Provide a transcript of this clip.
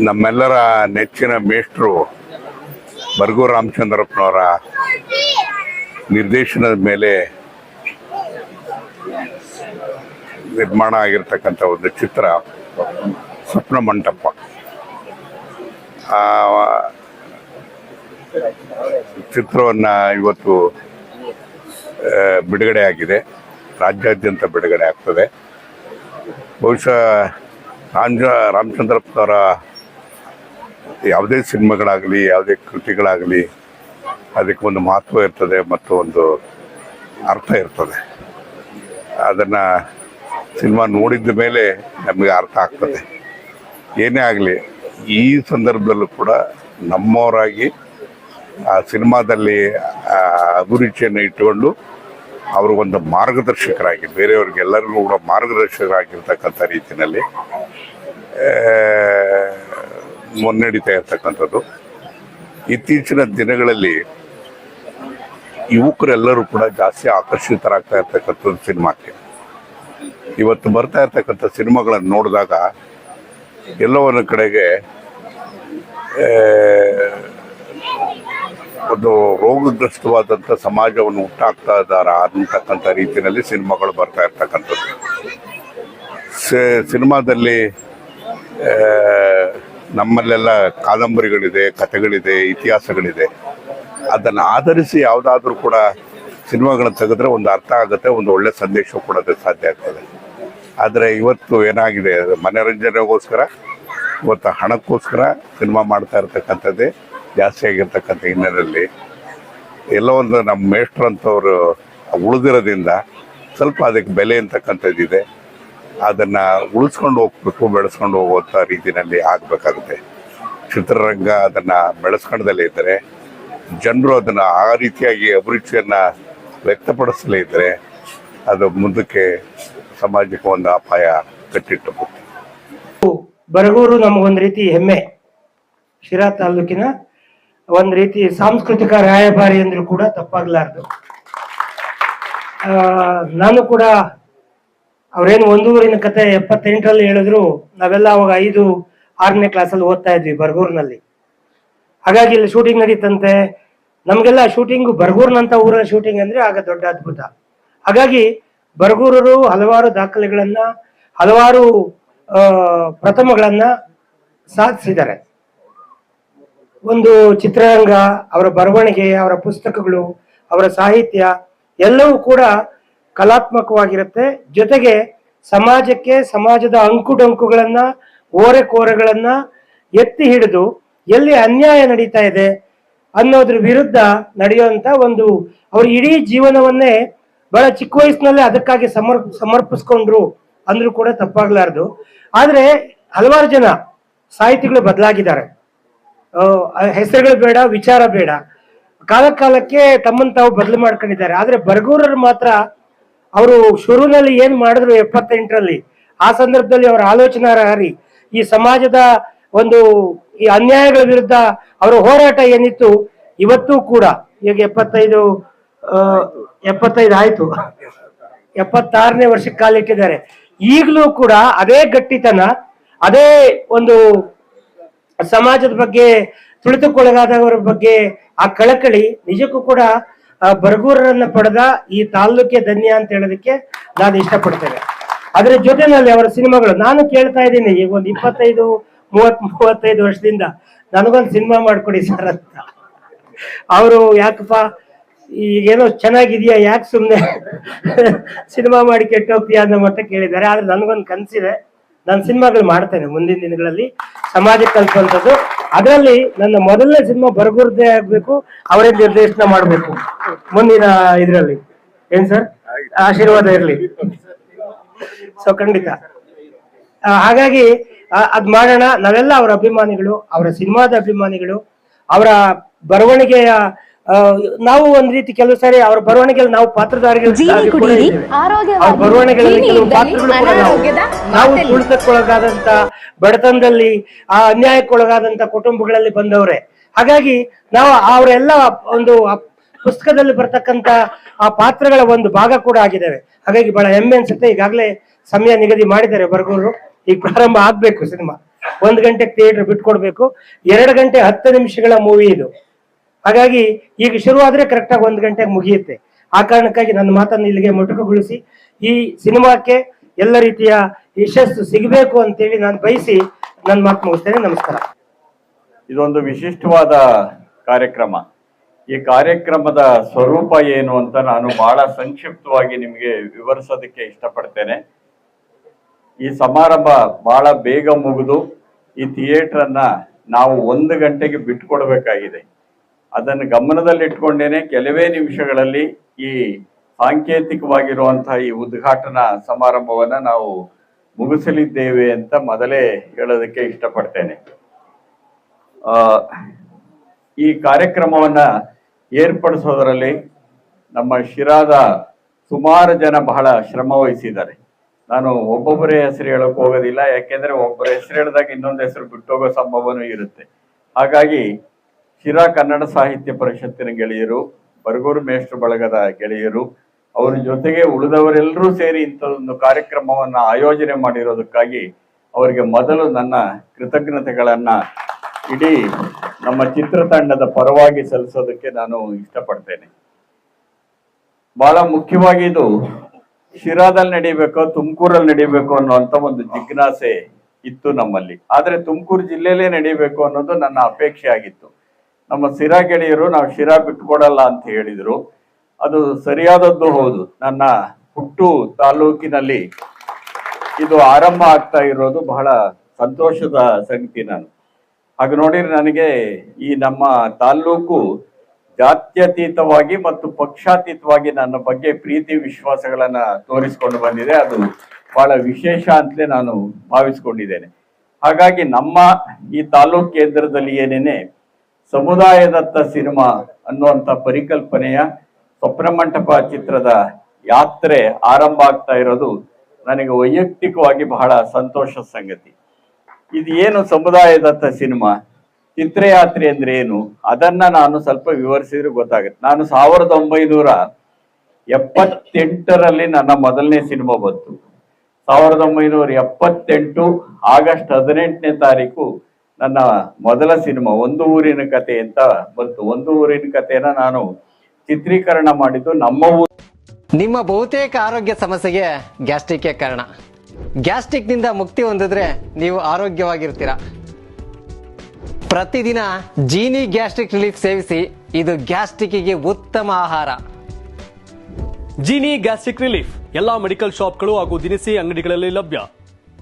ನಮ್ಮೆಲ್ಲರ ನೆಚ್ಚಿನ ಮೇಷ್ಟ್ರು ಬರ್ಗು ರಾಮಚಂದ್ರಪ್ಪನವರ ನಿರ್ದೇಶನದ ಮೇಲೆ ನಿರ್ಮಾಣ ಆಗಿರ್ತಕ್ಕಂಥ ಒಂದು ಚಿತ್ರ, ಸ್ವಪ್ನ ಮಂಟಪ. ಆ, ಚಿತ್ರವನ್ನ ಇವತ್ತು ಬಿಡುಗಡೆ ಆಗಿದೆ. ರಾಜ್ಯಾದ್ಯಂತ ಬಿಡುಗಡೆ ಆಗ್ತದೆ. ಬಹುಶಃ ರಾಮಚಂದ್ರಪ್ಪನವರ ಯಾವುದೇ ಸಿನಿಮಾಗಳಾಗಲಿ, ಯಾವುದೇ ಕೃತಿಗಳಾಗಲಿ ಅದಕ್ಕೆ ಒಂದು ಮಹತ್ವ ಇರ್ತದೆ ಮತ್ತು ಒಂದು ಅರ್ಥ ಇರ್ತದೆ. ಅದನ್ನು ಸಿನಿಮಾ ನೋಡಿದ ಮೇಲೆ ನಮಗೆ ಅರ್ಥ ಆಗ್ತದೆ. ಏನೇ ಆಗಲಿ, ಈ ಸಂದರ್ಭದಲ್ಲೂ ಕೂಡ ನಮ್ಮವರಾಗಿ ಆ ಸಿನಿಮಾದಲ್ಲಿ ಅಭಿರುಚಿಯನ್ನು ಇಟ್ಟುಕೊಂಡು ಅವರು ಒಂದು ಮಾರ್ಗದರ್ಶಕರಾಗಿ, ಬೇರೆಯವ್ರಿಗೆಲ್ಲರಿಗೂ ಕೂಡ ಮಾರ್ಗದರ್ಶಕರಾಗಿರ್ತಕ್ಕಂಥ ರೀತಿಯಲ್ಲಿ ಮುನ್ನಡೀತಾ ಇರ್ತಕ್ಕಂಥದ್ದು. ಇತ್ತೀಚಿನ ದಿನಗಳಲ್ಲಿ ಯುವಕರೆಲ್ಲರೂ ಕೂಡ ಜಾಸ್ತಿ ಆಕರ್ಷಿತರಾಗ್ತಾ ಇರ್ತಕ್ಕಂಥದ್ದು ಸಿನಿಮಾಕ್ಕೆ. ಇವತ್ತು ಬರ್ತಾ ಇರ್ತಕ್ಕಂಥ ಸಿನಿಮಾಗಳನ್ನು ನೋಡಿದಾಗ ಎಲ್ಲವನ್ನ ಕಡೆಗೆ ಒಂದು ರೋಗಗ್ರಸ್ತವಾದಂಥ ಸಮಾಜವನ್ನು ಹುಟ್ಟಾಕ್ತಾ ಇದ್ದಾರ ಅಂತಕ್ಕಂಥ ರೀತಿಯಲ್ಲಿ ಸಿನಿಮಾಗಳು ಬರ್ತಾ ಇರ್ತಕ್ಕಂಥದ್ದು. ಸಿನಿಮಾದಲ್ಲಿ ನಮ್ಮಲ್ಲೆಲ್ಲ ಕಾದಂಬರಿಗಳಿದೆ, ಕಥೆಗಳಿದೆ, ಇತಿಹಾಸಗಳಿದೆ. ಅದನ್ನು ಆಧರಿಸಿ ಯಾವುದಾದ್ರೂ ಕೂಡ ಸಿನಿಮಾಗಳನ್ನ ತೆಗೆದ್ರೆ ಒಂದು ಅರ್ಥ ಆಗುತ್ತೆ, ಒಂದು ಒಳ್ಳೆ ಸಂದೇಶ ಕೊಡೋದಕ್ಕೆ ಸಾಧ್ಯ ಆಗ್ತದೆ. ಆದರೆ ಇವತ್ತು ಏನಾಗಿದೆ ಮನೋರಂಜನೆಗೋಸ್ಕರ ಇವತ್ತು ಹಣಕ್ಕೋಸ್ಕರ ಸಿನಿಮಾ ಮಾಡ್ತಾ ಇರ್ತಕ್ಕಂಥದ್ದೇ ಜಾಸ್ತಿ ಆಗಿರ್ತಕ್ಕಂಥ ಹಿನ್ನೆಲೆಯಲ್ಲಿ. ಎಲ್ಲ ಒಂದು ನಮ್ಮ ಮೇಷ್ಟ್ರಂಥವ್ರು ಉಳಿದಿರೋದ್ರಿಂದ ಸ್ವಲ್ಪ ಅದಕ್ಕೆ ಬೆಲೆ ಅಂತಕ್ಕಂಥದ್ದಿದೆ. ಅದನ್ನು ಉಳಿಸ್ಕೊಂಡು ಹೋಗ್ಬೇಕು, ಬೆಳೆಸ್ಕೊಂಡು ಹೋಗುವಂಥ ರೀತಿಯಲ್ಲಿ ಆಗಬೇಕಾಗುತ್ತೆ. ಚಿತ್ರರಂಗ ಅದನ್ನ ಬೆಳೆಸ್ಕೊಂಡದಲ್ಲೇ ಇದ್ದರೆ, ಜನರು ಅದನ್ನ ಆ ರೀತಿಯಾಗಿ ಅಭಿರುಚಿಯನ್ನ ವ್ಯಕ್ತಪಡಿಸಲೇ ಇದ್ದರೆ, ಅದು ಮುಂದಕ್ಕೆ ಸಮಾಜಕ್ಕೆ ಒಂದು ಅಪಾಯ ಕಟ್ಟಿಟ್ಟು ಬರಗೂರು ನಮಗೊಂದು ರೀತಿ ಹೆಮ್ಮೆ. ಶಿರಾ ತಾಲೂಕಿನ ಒಂದು ರೀತಿ ಸಾಂಸ್ಕೃತಿಕ ರಾಯಭಾರಿ ಅಂದ್ರೂ ಕೂಡ ತಪ್ಪಾಗ್ಲಾರ್ದು. ನಾನು ಕೂಡ ಅವ್ರೇನು ಒಂದೂರಿನ ಕತೆ ಎಪ್ಪತ್ತೆಂಟರಲ್ಲಿ ಹೇಳಿದ್ರು, ನಾವೆಲ್ಲ ಅವಾಗ ಐದು, ಆರನೇ ಕ್ಲಾಸಲ್ಲಿ ಓದ್ತಾ ಇದ್ವಿ ಬರ್ಗೂರ್ನಲ್ಲಿ. ಹಾಗಾಗಿ ಇಲ್ಲಿ ಶೂಟಿಂಗ್ ನಡೀತಂತೆ. ನಮಗೆಲ್ಲ ಶೂಟಿಂಗ್ ಬರ್ಗೂರ್ನಂತ ಊರಲ್ಲಿ ಶೂಟಿಂಗ್ ಅಂದ್ರೆ ಆಗ ದೊಡ್ಡ ಅದ್ಭುತ. ಹಾಗಾಗಿ ಬರ್ಗೂರರು ಹಲವಾರು ದಾಖಲೆಗಳನ್ನ, ಹಲವಾರು ಪ್ರಥಮಗಳನ್ನ ಸಾಧಿಸಿದ್ದಾರೆ. ಒಂದು ಚಿತ್ರರಂಗ, ಅವರ ಬರವಣಿಗೆ, ಅವರ ಪುಸ್ತಕಗಳು, ಅವರ ಸಾಹಿತ್ಯ, ಎಲ್ಲವೂ ಕೂಡ ಕಲಾತ್ಮಕವಾಗಿರುತ್ತೆ. ಜೊತೆಗೆ ಸಮಾಜಕ್ಕೆ ಸಮಾಜದ ಅಂಕುಡೊಂಕುಗಳನ್ನ, ಓರೆಕೋರೆಗಳನ್ನ ಎತ್ತಿ ಹಿಡಿದು ಎಲ್ಲಿ ಅನ್ಯಾಯ ನಡೀತಾ ಇದೆ ಅನ್ನೋದ್ರ ವಿರುದ್ಧ ನಡೆಯುವಂತ ಒಂದು ಅವ್ರ ಇಡೀ ಜೀವನವನ್ನೇ ಬಹಳ ಚಿಕ್ಕ ವಯಸ್ಸಿನಲ್ಲೇ ಅದಕ್ಕಾಗಿ ಸಮರ್, ಸಮರ್ಪಿಸ್ಕೊಂಡ್ರು ಅಂದ್ರೂ ಕೂಡ ತಪ್ಪಾಗ್ಲಾರ್ದು. ಆದ್ರೆ ಹಲವಾರು ಜನ ಸಾಹಿತಿಗಳು ಬದಲಾಗಿದ್ದಾರೆ. ಹೆಸರುಗಳು ಬೇಡ, ವಿಚಾರ ಬೇಡ. ಕಾಲ ಕಾಲಕ್ಕೆ ತಮ್ಮನ್ನು ತಾವು ಬದಲು ಮಾಡ್ಕೊಂಡಿದ್ದಾರೆ. ಆದ್ರೆ ಬರ್ಗೂರರು ಮಾತ್ರ ಅವರು ಶುರುನಲ್ಲಿ ಏನ್ ಮಾಡಿದ್ರು ಎಪ್ಪತ್ತೆಂಟರಲ್ಲಿ, ಆ ಸಂದರ್ಭದಲ್ಲಿ ಅವರ ಆಲೋಚನಾರಹರಿ ಈ ಸಮಾಜದ ಒಂದು ಈ ಅನ್ಯಾಯಗಳ ವಿರುದ್ಧ ಅವರ ಹೋರಾಟ ಏನಿತ್ತು, ಇವತ್ತು ಕೂಡ, ಈಗ ಎಪ್ಪತ್ತೈದು ಎಪ್ಪತ್ತೈದು ಆಯ್ತು. ಎಪ್ಪತ್ತಾರನೇ ವರ್ಷಕ್ಕೆ ಕಾಲಿಟ್ಟಿದ್ದಾರೆ ಈಗಲೂ ಕೂಡ ಅದೇ ಗಟ್ಟಿತನ, ಅದೇ ಒಂದು ಸಮಾಜದ ಬಗ್ಗೆ ತುಳಿತುಕೊಳಗಾದವರ ಬಗ್ಗೆ ಆ ಕಳಕಳಿ, ನಿಜಕ್ಕೂ ಕೂಡ ಆ, ಬರಗೂರರನ್ನ ಪಡೆದ ಈ ತಾಲ್ಲೂಕೆ ಧನ್ಯ ಅಂತ ಹೇಳೋದಕ್ಕೆ ನಾನು ಇಷ್ಟಪಡ್ತೇನೆ. ಅದರ ಜೊತೆನಲ್ಲಿ ಅವರ ಸಿನಿಮಾಗಳು ನಾನು ಕೇಳ್ತಾ ಇದ್ದೀನಿ ಈಗ ಒಂದು ಇಪ್ಪತ್ತೈದು ಮೂವತ್ ಮೂವತ್ತೈದು ವರ್ಷದಿಂದ ನನಗೊಂದು ಸಿನಿಮಾ ಮಾಡ್ಕೊಡಿ ಸರ್ ಅಂತ. ಅವರು ಯಾಕಪ್ಪ ಈಗೇನೋ ಚೆನ್ನಾಗಿದೆಯಾ ಯಾಕೆ ಸುಮ್ಮನೆ ಸಿನಿಮಾ ಮಾಡಿ ಕೆಟ್ಟೋಗ್ತೀಯಾ ಅನ್ನೋ ಮಟ್ಟ ಕೇಳಿದ್ದಾರೆ ಆದ್ರೆ ನನಗೊಂದು ಕನಸಿದೆ. ನಾನು ಸಿನಿಮಾಗಳು ಮಾಡ್ತೇನೆ ಮುಂದಿನ ದಿನಗಳಲ್ಲಿ. ಸಮಾಜ ಕಲ್ಪುವಂಥದ್ದು ಅದರಲ್ಲಿ ನನ್ನ ಮೊದಲನೇ ಸಿನಿಮಾ ಬರಗುರ್ದೇ ಆಗ್ಬೇಕು ಅವರೇ ನಿರ್ದೇಶನ ಮಾಡಬೇಕು ಮುಂದಿನ ಇದರಲ್ಲಿ. ಏನ್ ಸರ್? ಆಶೀರ್ವಾದ ಇರಲಿ. ಸೊ ಖಂಡಿತ. ಹಾಗಾಗಿ ಅದ್ ಮಾಡೋಣ. ನಾವೆಲ್ಲ ಅವರ ಅಭಿಮಾನಿಗಳು ಅವರ ಸಿನಿಮಾದ ಅಭಿಮಾನಿಗಳು ಅವರ ಬರವಣಿಗೆಯ ನಾವು ಒಂದ್ ರೀತಿ ಕೆಲವು ಸಾರಿ ಅವರ ಬರವಣಿಗೆಯಲ್ಲಿ ನಾವು ಪಾತ್ರಧಾರಿಗಳು ಅವ್ರ ಕೆಲವು ಪಾತ್ರಗಳು ಕೂಡ ನಾವು ಅನಾರೋಗ್ಯದ ನಾವು ತುಳಿತಕ್ಕೊಳಗಾದಂತ ಬಡತನದಲ್ಲಿ ಆ ಅನ್ಯಾಯಕ್ಕೊಳಗಾದಂತ ಕುಟುಂಬಗಳಲ್ಲಿ ಬಂದವ್ರೆ. ಹಾಗಾಗಿ ನಾವು ಅವರೆಲ್ಲ ಒಂದು ಪುಸ್ತಕದಲ್ಲಿ ಬರ್ತಕ್ಕಂತ ಆ ಪಾತ್ರಗಳ ಒಂದು ಭಾಗ ಕೂಡ ಆಗಿದ್ದಾವೆ. ಹಾಗಾಗಿ ಬಹಳ ಹೆಮ್ಮೆ ಅನ್ಸುತ್ತೆ. ಈಗಾಗಲೇ ಸಮಯ ನಿಗದಿ ಮಾಡಿದ್ದಾರೆ ಬರ್ಗೂರು. ಈಗ ಪ್ರಾರಂಭ ಆಗ್ಬೇಕು ಸಿನಿಮಾ. ಒಂದ್ ಗಂಟೆ ಥಿಯೇಟರ್ ಬಿಟ್ಕೊಡ್ಬೇಕು. ಎರಡು ಗಂಟೆ ಹತ್ತು ನಿಮಿಷಗಳ ಮೂವಿ ಇದು. ಹಾಗಾಗಿ ಈಗ ಶುರು ಆದ್ರೆ ಕರೆಕ್ಟ್ ಆಗಿ ಒಂದ್ ಗಂಟೆಗೆ ಮುಗಿಯುತ್ತೆ. ಆ ಕಾರಣಕ್ಕಾಗಿ ನನ್ನ ಮಾತನ್ನು ಇಲ್ಲಿಗೆ ಮೊಟಕುಗೊಳಿಸಿ, ಈ ಸಿನಿಮಾಕ್ಕೆ ಎಲ್ಲ ರೀತಿಯ ಯಶಸ್ಸು ಸಿಗಬೇಕು ಅಂತೇಳಿ ನಾನು ಬಯಸಿ ನನ್ನ ಮಾತು ಮುಗಿಸ್ತೇನೆ. ನಮಸ್ಕಾರ. ಇದೊಂದು ವಿಶಿಷ್ಟವಾದ ಕಾರ್ಯಕ್ರಮ. ಈ ಕಾರ್ಯಕ್ರಮದ ಸ್ವರೂಪ ಏನು ಅಂತ ನಾನು ಬಹಳ ಸಂಕ್ಷಿಪ್ತವಾಗಿ ನಿಮಗೆ ವಿವರಿಸೋದಕ್ಕೆ ಇಷ್ಟಪಡ್ತೇನೆ. ಈ ಸಮಾರಂಭ ಬಹಳ ಬೇಗ ಮುಗಿದು, ಈ ಥಿಯೇಟರ್ ಅನ್ನ ನಾವು ಒಂದು ಗಂಟೆಗೆ ಬಿಟ್ಕೊಡ್ಬೇಕಾಗಿದೆ. ಅದನ್ನು ಗಮನದಲ್ಲಿಟ್ಕೊಂಡೇನೆ ಕೆಲವೇ ನಿಮಿಷಗಳಲ್ಲಿ ಈ ಸಾಂಕೇತಿಕವಾಗಿರುವಂತಹ ಈ ಉದ್ಘಾಟನಾ ಸಮಾರಂಭವನ್ನು ನಾವು ಮುಗಿಸಲಿದ್ದೇವೆ ಅಂತ ಮೊದಲೇ ಹೇಳೋದಕ್ಕೆ ಇಷ್ಟಪಡ್ತೇನೆ. ಈ ಕಾರ್ಯಕ್ರಮವನ್ನ ಏರ್ಪಡಿಸೋದರಲ್ಲಿ ನಮ್ಮ ಶಿರಾದ ಸುಮಾರು ಜನ ಬಹಳ ಶ್ರಮ ವಹಿಸಿದ್ದಾರೆ. ನಾನು ಒಬ್ಬೊಬ್ಬರೇ ಹೆಸರು ಹೇಳಕ್ ಹೋಗೋದಿಲ್ಲ, ಯಾಕೆಂದರೆ ಒಬ್ಬರ ಹೆಸರು ಹೇಳಿದಾಗ ಇನ್ನೊಂದು ಹೆಸರು ಬಿಟ್ಟೋಗೋ ಸಂಭವನೂ ಇರುತ್ತೆ. ಹಾಗಾಗಿ ಶಿರಾ ಕನ್ನಡ ಸಾಹಿತ್ಯ ಪರಿಷತ್ತಿನ ಗೆಳೆಯರು, ಬರಗೂರು ಮೇಷ್ಟ್ರ ಬಳಗದ ಗೆಳೆಯರು, ಅವರ ಜೊತೆಗೆ ಉಳಿದವರೆಲ್ಲರೂ ಸೇರಿ ಇಂಥದೊಂದು ಕಾರ್ಯಕ್ರಮವನ್ನ ಆಯೋಜನೆ ಮಾಡಿರೋದಕ್ಕಾಗಿ ಅವರಿಗೆ ಮೊದಲು ನನ್ನ ಕೃತಜ್ಞತೆಗಳನ್ನ ಇಡೀ ನಮ್ಮ ಚಿತ್ರತಂಡದ ಪರವಾಗಿ ಸಲ್ಲಿಸೋದಕ್ಕೆ ನಾನು ಇಷ್ಟಪಡ್ತೇನೆ. ಬಹಳ ಮುಖ್ಯವಾಗಿ ಇದು ಶಿರಾದಲ್ಲಿ ನಡೀಬೇಕು, ತುಮಕೂರಲ್ಲಿ ನಡೀಬೇಕು ಅನ್ನುವಂಥ ಒಂದು ಜಿಜ್ಞಾಸೆ ಇತ್ತು ನಮ್ಮಲ್ಲಿ. ಆದ್ರೆ ತುಮಕೂರು ಜಿಲ್ಲೆಯಲ್ಲೇ ನಡೀಬೇಕು ಅನ್ನೋದು ನನ್ನ ಅಪೇಕ್ಷೆ ಆಗಿತ್ತು ನಮ್ಮ ಸಿರಾ ಗೆಳೆಯರು ನಾವು ಶಿರಾ ಬಿಟ್ಕೊಡಲ್ಲ ಅಂತ ಹೇಳಿದರು. ಅದು ಸರಿಯಾದದ್ದು ಹೌದು. ನನ್ನ ಹುಟ್ಟು ತಾಲೂಕಿನಲ್ಲಿ ಇದು ಆರಂಭ ಆಗ್ತಾ ಇರೋದು ಬಹಳ ಸಂತೋಷದ ಸಂಗತಿ ನಾನು. ಹಾಗೆ ನೋಡಿದ್ರೆ ನನಗೆ ಈ ನಮ್ಮ ತಾಲೂಕು ಜಾತ್ಯತೀತವಾಗಿ ಮತ್ತು ಪಕ್ಷಾತೀತವಾಗಿ ನನ್ನ ಬಗ್ಗೆ ಪ್ರೀತಿ ವಿಶ್ವಾಸಗಳನ್ನ ತೋರಿಸ್ಕೊಂಡು ಬಂದಿದೆ. ಅದು ಬಹಳ ವಿಶೇಷ ಅಂತಲೇ ನಾನು ಭಾವಿಸ್ಕೊಂಡಿದ್ದೇನೆ. ಹಾಗಾಗಿ ನಮ್ಮ ಈ ತಾಲೂಕು ಕೇಂದ್ರದಲ್ಲಿ ಏನೇನೆ ಸಮುದಾಯದತ್ತ ಸಿನಿಮಾ ಅನ್ನುವಂಥ ಪರಿಕಲ್ಪನೆಯ ಸ್ವಪ್ನ ಮಂಟಪ ಚಿತ್ರದ ಯಾತ್ರೆ ಆರಂಭ ಆಗ್ತಾ ಇರೋದು ನನಗೆ ವೈಯಕ್ತಿಕವಾಗಿ ಬಹಳ ಸಂತೋಷದ ಸಂಗತಿ. ಇದು ಏನು ಸಮುದಾಯದತ್ತ ಸಿನಿಮಾ? ಚಿತ್ರಯಾತ್ರೆ ಅಂದ್ರೆ ಏನು? ಅದನ್ನ ನಾನು ಸ್ವಲ್ಪ ವಿವರಿಸಿದ್ರೆ ಗೊತ್ತಾಗುತ್ತೆ. ನಾನು ಸಾವಿರದ ಒಂಬೈನೂರ ಎಪ್ಪತ್ತೆಂಟರಲ್ಲಿ ನನ್ನ ಮೊದಲನೇ ಸಿನಿಮಾ ಬಂತು. ಸಾವಿರದ ಒಂಬೈನೂರ ಎಪ್ಪತ್ತೆಂಟು ಆಗಸ್ಟ್ ಹದಿನೆಂಟನೇ ತಾರೀಕು ನನ್ನ ಮೊದಲ ಸಿನಿಮಾ ಒಂದು ಊರಿನ ಕತೆ ಅಂತ ಬಂತು. ಒಂದು ಊರಿನ ಕಥೆನ ನಾನು ಚಿತ್ರೀಕರಣ ಮಾಡಿದ್ದು ನಮ್ಮ ಊರು ನಿಮ್ಮ ಬಹುತೇಕ ಆರೋಗ್ಯ ಸಮಸ್ಯೆಗೆ ಗ್ಯಾಸ್ಟ್ರಿಕ್ ಕಾರಣ. ಗ್ಯಾಸ್ಟ್ರಿಕ್ನಿಂದ ಮುಕ್ತಿ ಹೊಂದಿದ್ರೆ ನೀವು ಆರೋಗ್ಯವಾಗಿರ್ತೀರಾ. ಪ್ರತಿದಿನ ಜೀನಿ ಗ್ಯಾಸ್ಟ್ರಿಕ್ ರಿಲೀಫ್ ಸೇವಿಸಿ ಇದು ಗ್ಯಾಸ್ಟ್ರಿಕ್ಗೆ ಉತ್ತಮ ಆಹಾರ. ಜೀನಿ ಗ್ಯಾಸ್ಟ್ರಿಕ್ ರಿಲೀಫ್ ಎಲ್ಲಾ ಮೆಡಿಕಲ್ ಶಾಪ್ಗಳು ಹಾಗೂ ದಿನಸಿ ಅಂಗಡಿಗಳಲ್ಲಿ ಲಭ್ಯ.